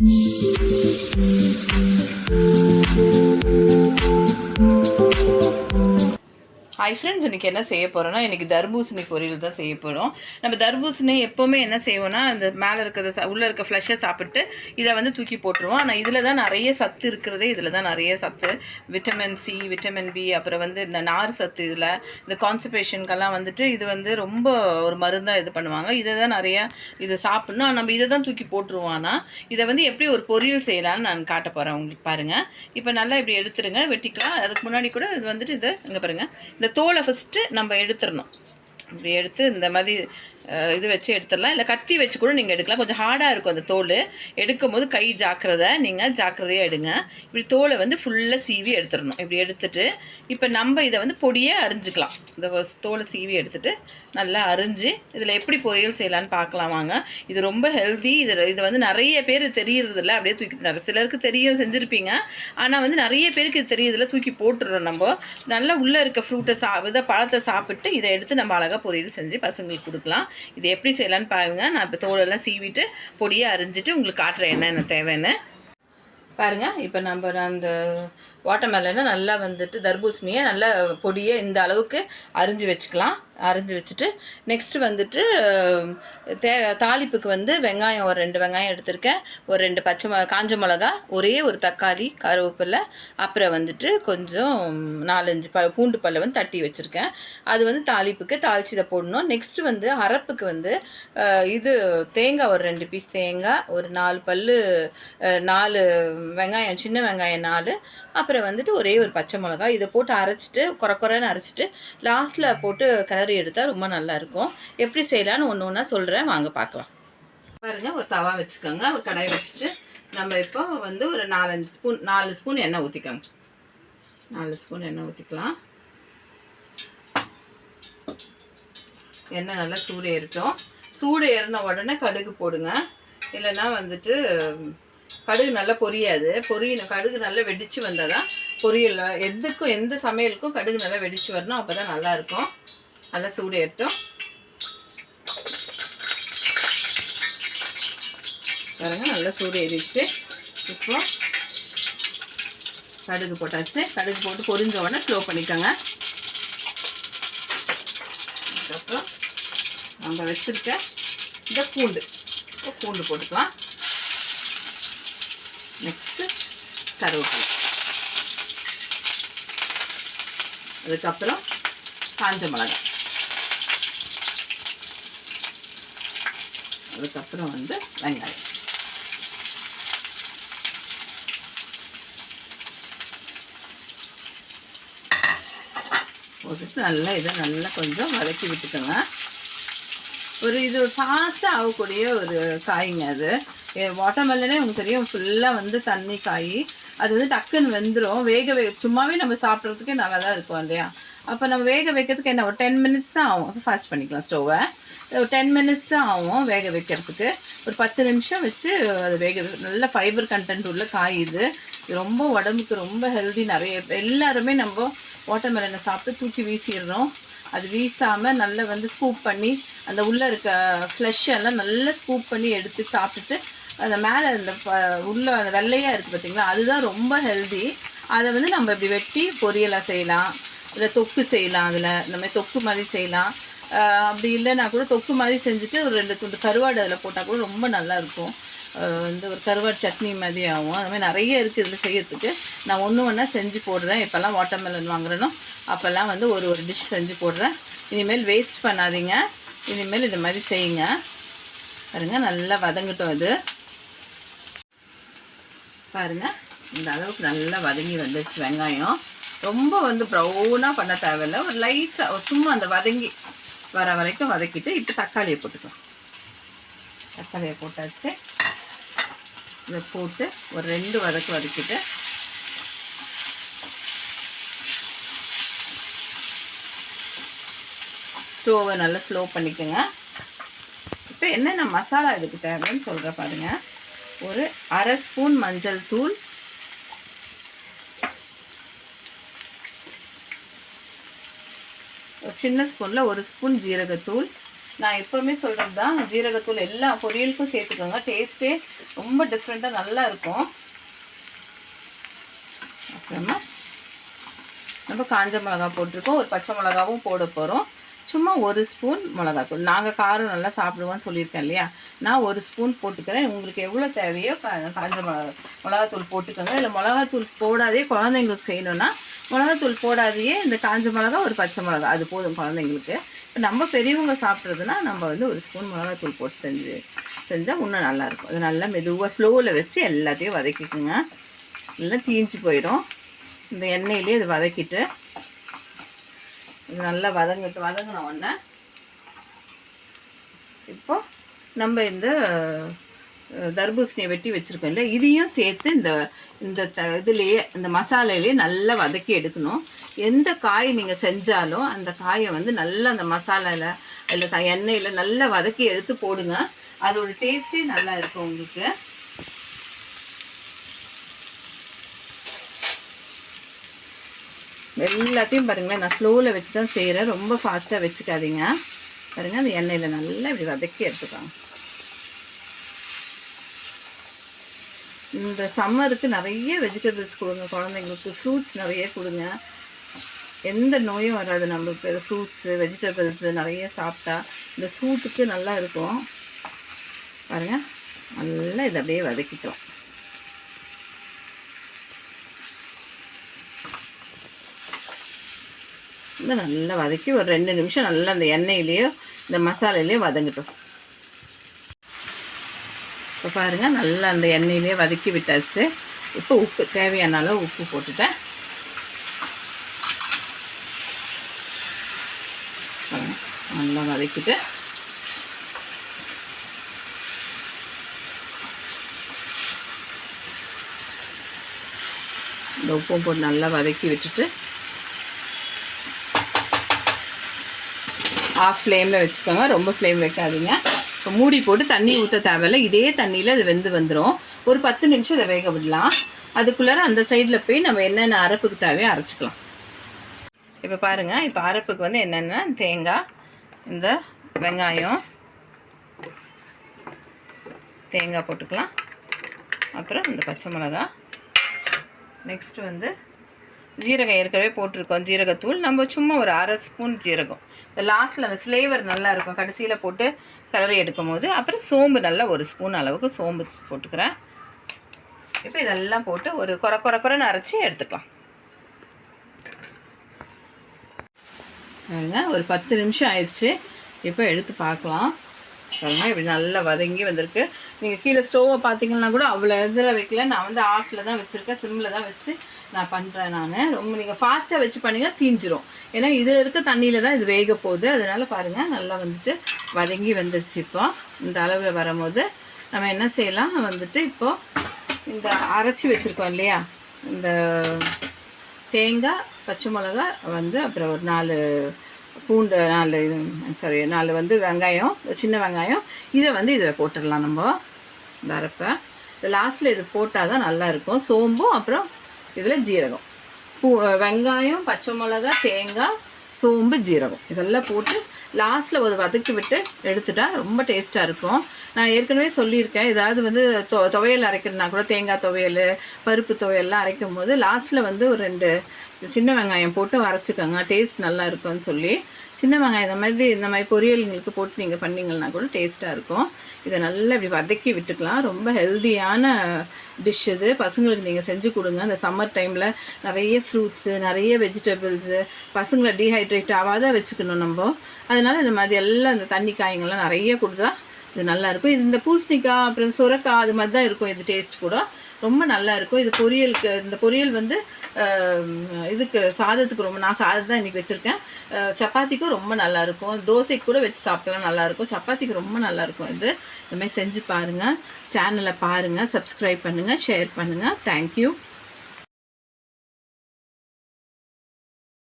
thank you hi friends இன்றைக்கி என்ன செய்ய போகிறோன்னா இன்றைக்கி தர்பூசணி பொரியல் தான் செய்ய போகிறோம் நம்ம தர்பூசணி எப்போவுமே என்ன செய்வோம்னா அந்த மேலே இருக்கிறத உள்ளே இருக்க ஃப்ளஷை சாப்பிட்டு இதை வந்து தூக்கி போட்டுருவோம். ஆனால் இதில் தான் நிறைய சத்து இருக்கிறதே இதில் தான் நிறைய சத்து. விட்டமின் சி விட்டமின் பி அப்புறம் வந்து இந்த நார் சத்து இதில் இந்த கான்சன்ட்ரேஷனுக்கெல்லாம் வந்துட்டு இது வந்து ரொம்ப ஒரு மருந்தாக இது பண்ணுவாங்க. இதை தான் நிறையா இதை சாப்பிட்ணும். ஆனால் நம்ம இதை தான் தூக்கி போட்டுருவோம். ஆனால் இதை வந்து எப்படி ஒரு பொரியல் செய்யலாம்னு நான் காட்ட போகிறேன் உங்களுக்கு பாருங்கள் இப்போ நல்லா இப்படி எடுத்துருங்க வெட்டிக்கலாம். அதுக்கு முன்னாடி கூட இது வந்துட்டு இதை இங்கே பாருங்கள் இந்த தோலை ஃபஸ்ட்டு நம்ம எடுத்துடணும். இப்படி எடுத்து இந்த மாதிரி இது வச்சு எடுத்துடலாம். இல்லை கத்தி வச்சு கூட நீங்கள் எடுக்கலாம். கொஞ்சம் ஹார்டாக இருக்கும் அந்த தோல். எடுக்கும் போது கை ஜாக்கிரதை நீங்கள் ஜாக்கிரதையாக எடுங்க. இப்படி தோலை வந்து ஃபுல்லாக சீவி எடுத்துடணும். இப்படி எடுத்துட்டு இப்போ நம்ம இதை வந்து பொடியே அரிஞ்சுக்கலாம். இந்த தோலை சீவி எடுத்துட்டு நல்லா அரிஞ்சு இதில் எப்படி பொரியல் செய்யலான்னு பார்க்கலாம் வாங்க. இது ரொம்ப ஹெல்தி இது இது வந்து நிறைய பேர் தெரியறதில்ல. அப்படியே தூக்கி நிறைய சிலருக்கு தெரியும் செஞ்சுருப்பீங்க. ஆனால் வந்து நிறைய பேருக்கு இது தெரியறதில்ல. தூக்கி போட்டுடுறோம் நம்ம. நல்லா உள்ளே இருக்க ஃப்ரூட்டை சா இதை பழத்தை சாப்பிட்டு இதை எடுத்து நம்ம அழகாக பொரியல் செஞ்சு பசங்களுக்கு கொடுக்கலாம். இது எப்படி செய்யலான்னு பாருங்க. நான் இப்போ தோலெல்லாம் சீவிட்டு பொடியை அரிஞ்சிட்டு உங்களுக்கு காட்டுறேன் என்னென்ன தேவைன்னு. பாருங்க இப்போ நம்ம அந்த வாட்டர்மெலனை நல்லா வந்துட்டு தர்பூசணியை நல்லா பொடியை இந்த அளவுக்கு அரிஞ்சு வச்சுக்கலாம். அரிஞ்சு வச்சுட்டு நெக்ஸ்ட்டு வந்துட்டு தே தாளிப்புக்கு வந்து வெங்காயம் ஒரு ரெண்டு வெங்காயம் எடுத்திருக்கேன். ஒரு ரெண்டு பச்சை மொ காஞ்ச மிளகா ஒரே ஒரு தக்காளி கருவேப்பிலை அப்புறம் வந்துட்டு கொஞ்சம் நாலஞ்சு ப பூண்டு பல்லை வந்து தட்டி வச்சுருக்கேன். அது வந்து தாளிப்புக்கு தாளித்து இதை போடணும். நெக்ஸ்ட்டு வந்து அரப்புக்கு வந்து இது தேங்காய் ஒரு ரெண்டு பீஸ் தேங்காய் ஒரு நாலு பல் நாலு வெங்காயம் சின்ன வெங்காயம் நாலு அப்புறம் வந்துட்டு ஒரே ஒரு பச்சை மிளகாய் இதை போட்டு அரைச்சிட்டு குறை குறைன்னு அரைச்சிட்டு லாஸ்ட்டில் போட்டு கிளறி எடுத்தால் ரொம்ப நல்லா இருக்கும். எப்படி செய்யலான்னு ஒன்று ஒன்றா சொல்கிறேன் வாங்க பார்க்கலாம். பாருங்கள் ஒரு தவா வச்சுக்கோங்க. ஒரு கடையை வச்சுட்டு நம்ம இப்போ வந்து ஒரு நாலஞ்சு ஸ்பூன் நாலு ஸ்பூன் எண்ணெய் ஊற்றிக்கோங்க நாலு ஸ்பூன் எண்ணெய் ஊற்றிக்கலாம் எண்ணெய் நல்லா சூடு ஏறட்டும். சூடு ஏறின உடனே கடுகு போடுங்க. இல்லைன்னா வந்துட்டு கடுகு நல்லா பொரியாது. பொரிய கடுகு நல்லா வெடிச்சு வந்தால் தான் பொரியல் எதுக்கும் எந்த சமையலுக்கும் கடுகு நல்லா வெடிச்சு வரணும். அப்போ தான் நல்லாயிருக்கும். நல்லா சூடு ஏறட்டும் பாருங்க நல்லா சூடு ஏறிடுச்சு இப்போ கடுகு போட்டாச்சு. கடுகு போட்டு பொரிஞ்ச உடனே ஸ்லோ பண்ணிக்கோங்க. அதுக்கப்புறம் நம்ம வச்சுருக்க இந்த பூண்டு. பூண்டு போட்டுக்கலாம். நெக்ஸ்ட்டு கருவேப்பிலை. அதுக்கப்புறம் காஞ்ச மிளகாய் அதுக்கப்புறம் வந்து வெங்காயம். போட்டுட்டு நல்லா இதை நல்லா கொஞ்சம் வதக்கி விட்டுக்கோங்க. ஒரு இது ஃபாஸ்ட்டாக ஆகக்கூடிய ஒரு காய்ங்க அது. வாட்டர்மெலனே உங்களுக்கு தெரியும் ஃபுல்லாக வந்து தண்ணி காய் அது வந்து டக்குன்னு வெந்துடும் வேக வே சும்மாவே நம்ம சாப்பிட்றதுக்கே நல்லா தான் இருக்கும் இல்லையா? அப்போ நம்ம வேக வைக்கிறதுக்கு என்ன ஒரு டென் மினிட்ஸ் தான் ஆகும். ஃபாஸ்ட் பண்ணிக்கலாம் ஸ்டவ்வை ஒரு டென் மினிட்ஸ் தான் ஆகும் வேக வைக்கிறதுக்கு. ஒரு பத்து நிமிஷம் வச்சு அது வேக நல்ல ஃபைபர் கண்டென்ட் உள்ள காய் இது இது ரொம்ப உடம்புக்கு ரொம்ப ஹெல்தி நிறைய எல்லாருமே நம்ம வாட்டர்மெலனை சாப்பிட்டு தூக்கி வீசிடுறோம் அது வீசாமல் நல்லா வந்து ஸ்கூப் பண்ணி அந்த உள்ளே இருக்க ஃப்ளஷ் எல்லாம் நல்லா ஸ்கூப் பண்ணி எடுத்து சாப்பிட்டுட்டு அந்த மேலே அந்த உள்ள அந்த வெள்ளையாக இருக்குது பார்த்தீங்களா அதுதான் ரொம்ப ஹெல்தி அதை வந்து நம்ம இப்படி வெட்டி பொரியலாக செய்யலாம். இல்லை தொக்கு செய்யலாம் அதில். இந்த மாதிரி தொக்கு மாதிரி செய்யலாம். அப்படி இல்லைன்னா கூட தொக்கு மாதிரி செஞ்சுட்டு ஒரு ரெண்டு துண்டு கருவாடு அதில் போட்டால் கூட ரொம்ப நல்லா இருக்கும். வந்து ஒரு கருவாடு சட்னி மாதிரி ஆகும். அது மாதிரி நிறைய இருக்குது இதில் செய்யறதுக்கு. நான் ஒன்று ஒன்றா செஞ்சு போடுறேன். இப்போல்லாம் வாட்டர்மெலன் வாங்குறேனோ அப்போல்லாம் வந்து ஒரு ஒரு டிஷ் செஞ்சு போடுறேன். இனிமேல் வேஸ்ட் பண்ணாதீங்க. இனிமேல் இந்த மாதிரி செய்யுங்க. பாருங்கள் நல்லா வதங்கட்டும் அது. பாருங்க. இந்த அளவுக்கு நல்லா வதங்கி வந்துடுச்சு வெங்காயம். ரொம்ப வந்து ப்ரௌனாக பண்ண தேவையில்ல. ஒரு லைட்டாக சும்மா அந்த வதங்கி வர வரைக்கும் வதக்கிட்டு இப்போ தக்காளியை போட்டுக்கலாம். தக்காளியை போட்டாச்சு. இதை போட்டு ஒரு ரெண்டு வதக்கு வதக்கிட்டு ஸ்டோவை நல்லா ஸ்லோ பண்ணிக்கோங்க. இப்போ என்னென்ன மசாலா இதுக்கு தேவைன்னு சொல்கிற பாருங்கள் ஒரு அரை ஸ்பூன் மஞ்சள் தூள். ஒரு சின்ன ஸ்பூனில் ஒரு ஸ்பூன் ஜீரகத்தூள். நான் எப்போவுமே சொல்கிறது தான் ஜீரகத்தூள் எல்லா பொரியலுக்கும் சேர்த்துக்கோங்க. டேஸ்ட்டே ரொம்ப டிஃப்ரெண்ட்டாக நல்லா இருக்கும். அப்புறமா நம்ம காஞ்ச மிளகா போட்டிருக்கோம். ஒரு பச்சை மிளகாவும் போட போகிறோம் சும்மா ஒரு ஸ்பூன் மிளகாத்தூள். நாங்கள் காரம் நல்லா சாப்பிடுவோம்னு சொல்லியிருக்கேன் இல்லையா? நான் ஒரு ஸ்பூன் போட்டுக்கிறேன். உங்களுக்கு எவ்வளோ தேவையோ கா காஞ்ச மிளகா மிளகாத்தூள் போட்டுக்கோங்க. இல்லை மிளகாத்தூள் போடாதே குழந்தைங்களுக்கு செய்யணும்னா மிளகாத்தூள் போடாதையே இந்த காஞ்ச மிளகா ஒரு பச்சை மிளகா. அது போதும் குழந்தைங்களுக்கு. இப்போ நம்ம பெரியவங்க சாப்பிட்றதுனா நம்ம வந்து ஒரு ஸ்பூன் மிளகாத்தூள் போட்டு செஞ்சு செஞ்சால் இன்னும் நல்லாயிருக்கும் அது நல்லா மெதுவாக ஸ்லோவில் வச்சு எல்லாத்தையும் வதக்கிக்குங்க. எல்லாம் தீஞ்சு போயிடும். இந்த எண்ணெயிலே இது வதக்கிட்டு இது நல்லா வதங்கிட்டு வதங்கின உடனே இப்போ நம்ம இந்த தர்பூசணியை வெட்டி வச்சுருக்கோம் இல்லை இதையும் சேர்த்து இந்த இந்த த இதுலேயே இந்த மசாலையிலேயே நல்லா வதக்கி எடுக்கணும். எந்த காய் நீங்கள் செஞ்சாலும் அந்த காயை வந்து நல்லா அந்த மசாலாவில் இல்லை எண்ணெயில் நல்லா வதக்கி எடுத்து போடுங்க. அதோட டேஸ்ட்டே நல்லா இருக்கும் உங்களுக்கு. எல்லாத்தையும் பாருங்களேன் நான் ஸ்லோவில் வச்சு தான் செய்கிறேன் ரொம்ப ஃபாஸ்ட்டாக வச்சுக்காதீங்க. பாருங்கள் அந்த எண்ணெயில் நல்லா இப்படி வதக்கி எடுத்துக்கோங்க. இந்த சம்மருக்கு நிறைய வெஜிடபிள்ஸ் கொடுங்க குழந்தைங்களுக்கு. ஃப்ரூட்ஸ் நிறைய கொடுங்க. எந்த நோயும் வராது நம்மளுக்கு. ஃப்ரூட்ஸு வெஜிடபிள்ஸு நிறைய சாப்பிட்டா இந்த சூட்டுக்கு நல்லா இருக்கும். பாருங்கள் நல்லா இதை அப்படியே வதக்கிட்டோம் இந்த நல்லா வதக்கி ஒரு ரெண்டு நிமிஷம் நல்லா அந்த எண்ணெயிலேயோ இந்த மசாலையிலையும் வதங்கட்டும். இப்போ பாருங்கள் நல்லா அந்த எண்ணெயிலே வதக்கி விட்டாச்சு. இப்போ உப்பு தேவையான அளவு உப்பு போட்டுட்டேன். நல்லா வதக்கிட்டு. இந்த உப்பும் போட்டு நல்லா வதக்கி விட்டுட்டு ஆஃப் ஃப்ளேமில் வச்சுக்கோங்க. ரொம்ப ஃப்ளேம் வைக்காதீங்க. இப்போ மூடி போட்டு தண்ணி ஊற்ற தேவையில்ல. இதே தண்ணியில் அது வெந்து வந்துடும் ஒரு பத்து நிமிஷம் இதை வேக விடலாம். அதுக்குள்ளார அந்த சைடில் போய் நம்ம என்னென்ன அரைப்புக்கு தேவையோ அரைச்சிக்கலாம். இப்போ பாருங்கள் இப்போ அரைப்புக்கு வந்து என்னென்ன? தேங்காய் இந்த வெங்காயம். தேங்காய் போட்டுக்கலாம். அப்புறம் இந்த பச்சை மிளகா நெக்ஸ்ட் வந்து ஜீரகம் ஏற்கனவே போட்டிருக்கோம் ஜீரகத்தூள். நம்ம சும்மா ஒரு அரை ஸ்பூன் ஜீரகம். இந்த லாஸ்ட்டில் அந்த ஃப்ளேவர் நல்லா இருக்கும் கடைசியில் போட்டு கலரி எடுக்கும் போது அப்புறம் சோம்பு நல்லா ஒரு ஸ்பூன் அளவுக்கு சோம்பு போட்டுக்கிறேன். இப்போ இதெல்லாம் போட்டு ஒரு குறை குறை குறைன்னு அரைச்சி எடுத்துக்கலாம். பாருங்க ஒரு பத்து நிமிஷம் ஆயிடுச்சு. இப்போ எடுத்து பார்க்கலாம். பாருங்க இப்படி நல்லா வதங்கி வந்திருக்கு. நீங்கள் கீழே ஸ்டோவை பார்த்தீங்கன்னா கூட அவ்வளோ இதில் வைக்கல. நான் வந்து ஆஃபில் தான் வச்சுருக்கேன் சிம்மில் தான் வச்சு நான் பண்ணுறேன் நான். ரொம்ப நீங்கள் ஃபாஸ்ட்டாக வச்சு பண்ணிங்கன்னா தீஞ்சிரும். ஏன்னா இதில் இருக்க தண்ணியில் தான் இது வேக போகுது. அதனால் பாருங்கள் நல்லா வந்துட்டு வதங்கி வந்துருச்சு இப்போ. இந்த அளவில் வரும்போது நம்ம என்ன செய்யலாம்? வந்துட்டு இப்போது இந்த அரைச்சி வச்சுருக்கோம் இல்லையா? இந்த தேங்காய் பச்சை மிளகா வந்து அப்புறம் ஒரு நாலு பூண்டு நாலு சாரி நாலு வந்து வெங்காயம் சின்ன வெங்காயம். இதை வந்து இதில் போட்டுடலாம் நம்ம. இந்த அரைப்பை. லாஸ்ட்டில் இது போட்டால் தான் நல்லாயிருக்கும் சோம்பும் அப்புறம் இதில் ஜீரகம். பூ வெங்காயம் பச்சை மிளகா தேங்காய் சோம்பு ஜீரகம். இதெல்லாம் போட்டு லாஸ்ட்டில் ஒரு வதக்கி விட்டு எடுத்துட்டா ரொம்ப டேஸ்ட்டாக இருக்கும். நான் ஏற்கனவே சொல்லியிருக்கேன். ஏதாவது வந்து தொ துவையல் அரைக்கிறதுனா கூட தேங்காய் துவையல் பருப்பு துவையல்லாம் அரைக்கும் போது லாஸ்ட்டில் வந்து ஒரு ரெண்டு சின்ன வெங்காயம் போட்டு அரைச்சிக்கோங்க. டேஸ்ட் நல்லா இருக்கும்னு சொல்லி. சின்ன வெங்காயம் இந்த மாதிரி இந்த மாதிரி பொரியல்களுக்கு போட்டு நீங்கள் பண்ணிங்கன்னா கூட டேஸ்ட்டாக இருக்கும். இதை நல்லா இப்படி வதக்கி விட்டுக்கலாம். ரொம்ப ஹெல்தியான டிஷ் இது. பசங்களுக்கு நீங்கள் செஞ்சு கொடுங்க. இந்த சம்மர் டைமில் நிறைய ஃப்ரூட்ஸு நிறைய வெஜிடபிள்ஸு பசங்களை டீஹைட்ரேட் ஆகாத வச்சுக்கணும் நம்ம. அதனால் இந்த மாதிரி எல்லாம் இந்த தண்ணி காய்ங்கள்லாம் நிறைய கொடுத்தா இது நல்லாயிருக்கும் இது இந்த பூசணிக்காய் அப்புறம் சுரக்காய் அது மாதிரி தான் இருக்கும். இது டேஸ்ட் கூட. ரொம்ப நல்லா இருக்கும். இது பொரியலுக்கு இந்த பொரியல் வந்து இதுக்கு சாதத்துக்கு ரொம்ப நான் சாதம் தான் இன்றைக்கி வச்சுருக்கேன். சப்பாத்திக்கும் ரொம்ப நல்லாயிருக்கும் தோசைக்கு கூட வச்சு சாப்பிட்டலாம் நல்லாயிருக்கும் சப்பாத்திக்கு ரொம்ப நல்லாயிருக்கும் இது. இந்த மாதிரி செஞ்சு பாருங்கள் சேனலை பாருங்கள் சப்ஸ்கிரைப் பண்ணுங்கள் ஷேர் பண்ணுங்கள் தேங்க்யூ